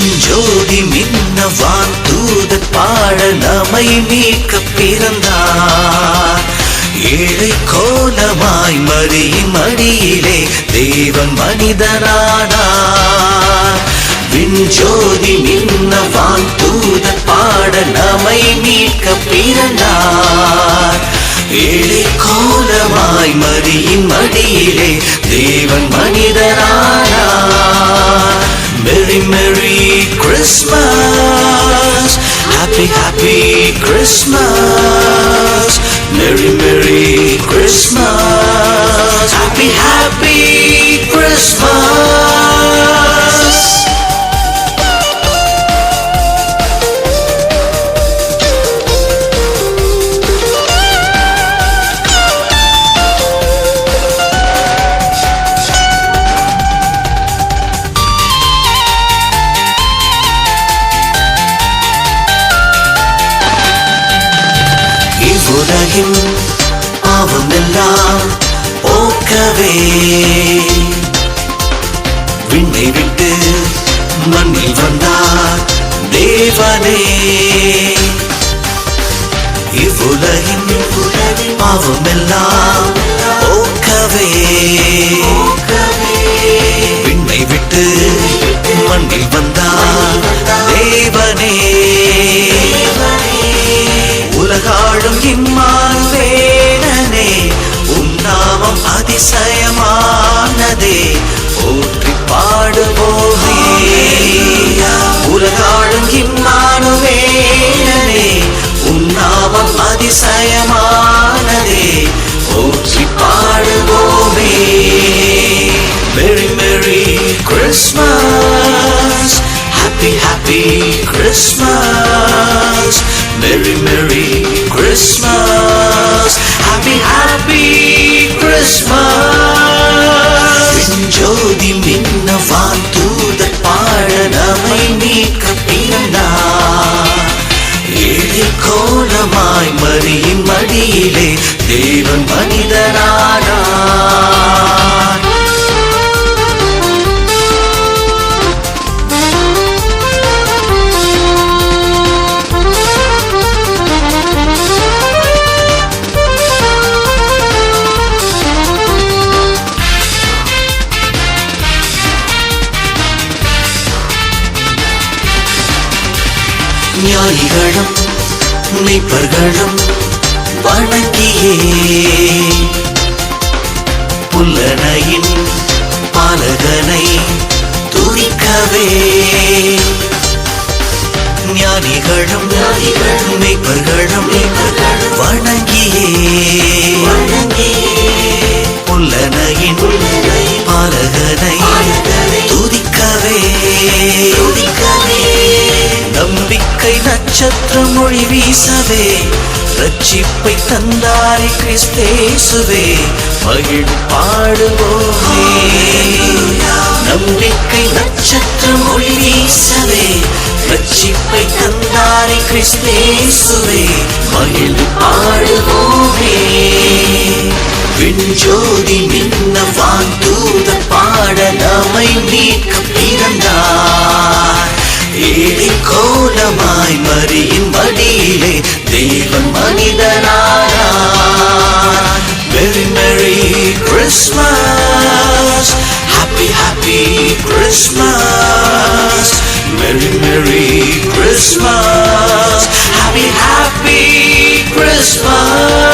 விஞ்சோதி மின்னவான் தூத பாட நம்மை மீட்க பிறந்தார். ஏழை கோலமாய் மறியின் மடியிலே தேவன் மனிதனானார். விஞ்சோதி மின்னவான் தூத பாட நம்மை மீட்க பிறந்தார். ஏழை கோலமாய் மறியின் மடியிலே தேவன் மனிதனானார். Merry Christmas. Happy Happy Christmas. Merry Merry உலகின் பாவமெல்லாம் போக்கவே விண்ணை விட்டு மண்ணில் வந்தார் தேவனே. இவ்வுலகின் உலக அதிசயமானதே போற்றி பாடுவோமே உலகாளும் இம்மானுவேலனே உம் நாமம் அதிசயமானதே போற்றி பாடுவோமே Merry Merry Christmas Happy Happy Christmas Merry Merry Christmas பூமியிலே தேவன் மனிதனானார். ஞானிகளும் மெய்ப்பர்களும் வணங்கியே புல்லனையின் பாலகனை துதிக்கவே. ஞானிகளும் ஞானிகளும் மெய்ப்பர்களும் வணங்கியே. புல்லனையின் பாலகனை துதிக்கவே. நம்பிக்கை நட்சத்திரம் மொழி வீசவே. ரட்சிப்பை தந்தாரி கிறிஸ்தேசுவே மகிழ் பாடுவோமே நம்பிக்கை நட்சத்திரம் மொழி ரட்சிப்பை தந்தாரி கிறிஸ்தேசுவே மகிழ் பாடுவோமே விஞ்சோதி நின்ன தூத பாட நம்மை மீட்க பிறந்தார். ஏழை கோலமாய் மறியின் மடியிலே தேவன் மனிதனானார் Merry Merry Christmas Happy Happy Christmas Merry Merry Christmas Happy Happy Christmas